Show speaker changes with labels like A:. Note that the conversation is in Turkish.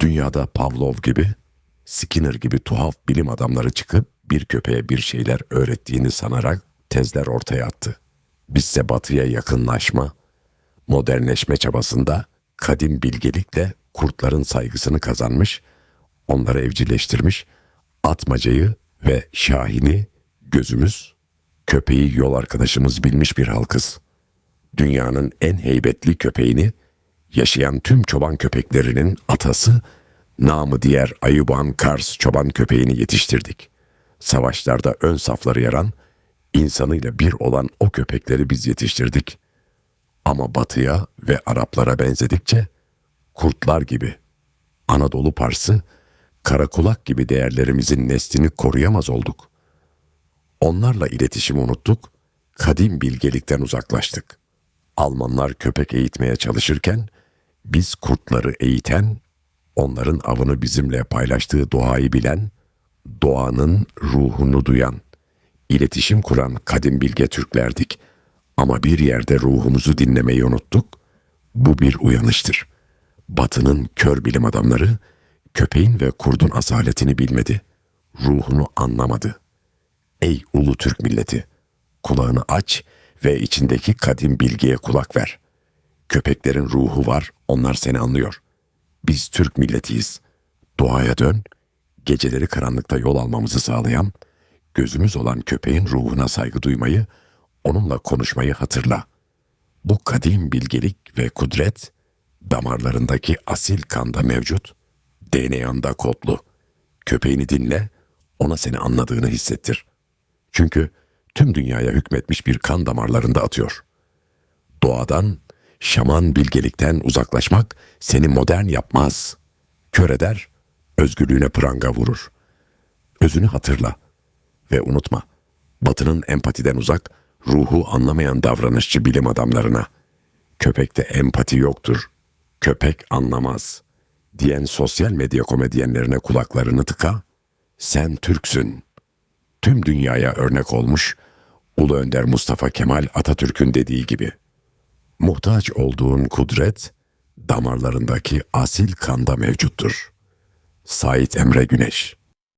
A: Dünyada Pavlov gibi, Skinner gibi tuhaf bilim adamları çıkıp bir köpeğe bir şeyler öğrettiğini sanarak tezler ortaya attı. Bizse batıya yakınlaşma, modernleşme çabasında kadim bilgelikle kurtların saygısını kazanmış, onları evcilleştirmiş, atmacayı ve şahini gözümüz, köpeği yol arkadaşımız bilmiş bir halkız. Dünyanın en heybetli köpeğini, yaşayan tüm çoban köpeklerinin atası, namı diğer Ayuban Kars çoban köpeğini yetiştirdik. Savaşlarda ön safları yaran, insanıyla bir olan o köpekleri biz yetiştirdik. Ama batıya ve Araplara benzedikçe kurtlar gibi Anadolu Parsı, karakulak gibi değerlerimizin neslini koruyamaz olduk. Onlarla iletişimi unuttuk, kadim bilgelikten uzaklaştık. Almanlar köpek eğitmeye çalışırken, biz kurtları eğiten, onların avını bizimle paylaştığı doğayı bilen, doğanın ruhunu duyan, iletişim kuran kadim bilge Türklerdik. Ama bir yerde ruhumuzu dinlemeyi unuttuk. Bu bir uyanıştır. Batının kör bilim adamları köpeğin ve kurdun asaletini bilmedi. Ruhunu anlamadı. Ey ulu Türk milleti! Kulağını aç ve içindeki kadim bilgiye kulak ver. Köpeklerin ruhu var, onlar seni anlıyor. Biz Türk milletiyiz. Doğaya dön, geceleri karanlıkta yol almamızı sağlayan, gözümüz olan köpeğin ruhuna saygı duymayı, onunla konuşmayı hatırla. Bu kadim bilgelik ve kudret, damarlarındaki asil kanda mevcut, DNA'nda kodlu. Köpeğini dinle, ona seni anladığını hissettir. Çünkü tüm dünyaya hükmetmiş bir kan damarlarında atıyor. Doğadan, şaman bilgelikten uzaklaşmak seni modern yapmaz. Kör eder, özgürlüğüne pranga vurur. Özünü hatırla ve unutma. Batının empatiden uzak, ruhu anlamayan davranışçı bilim adamlarına. Köpekte empati yoktur. Köpek anlamaz. Diyen sosyal medya komedyenlerine kulaklarını tıka. Sen Türksün. Tüm dünyaya örnek olmuş Ulu Önder Mustafa Kemal Atatürk'ün dediği gibi. Muhtaç olduğun kudret damarlarındaki asil kanda mevcuttur. Sait Emre Güneş